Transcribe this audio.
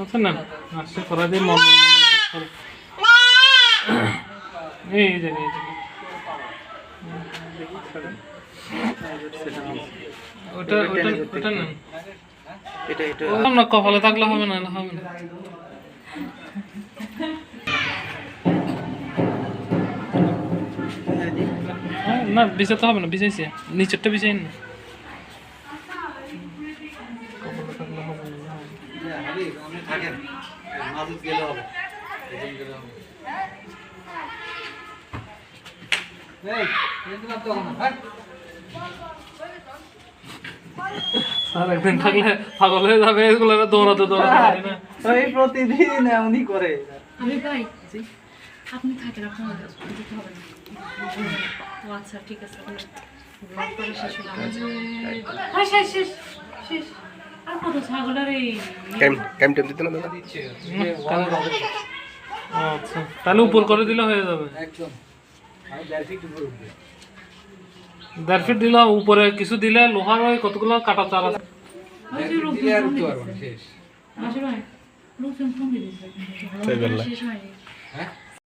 আচ্ছা না আসছে করা দিয়ে মন এই যে ওটা না কপালে থাকলে হবে না হবে না। না বিছাতে হবে না বিছাইছে। নিচেরটা বিছাই না। কপালে থাকলে হবে না, হবে না। থাকেন। মাদুদ গেলে হবে স্যার একদিন থাকলে পাগল হয়ে যাবে এগুলো দৌড়াতে দৌড়াতে না। এই প্রতিদিন এমনই করে। আমি ভাই আপনি থাকেন আপনার দিতে হবে না। আচ্ছা ঠিক আছে শেষ হ্যাঁ শেষ শেষ শেষ। কত ছাগলের এই টাইম টাইম টাইম দিতে না দাদা? আচ্ছা তাহলে উপর করে দিলে হয়ে যাবে। একদম। আমি দেড় ফিট উপরে দিলে কিছু দিলে লোহার ওই কতগুলো কাটা চাল আছে? শেষ। হ্যাঁ?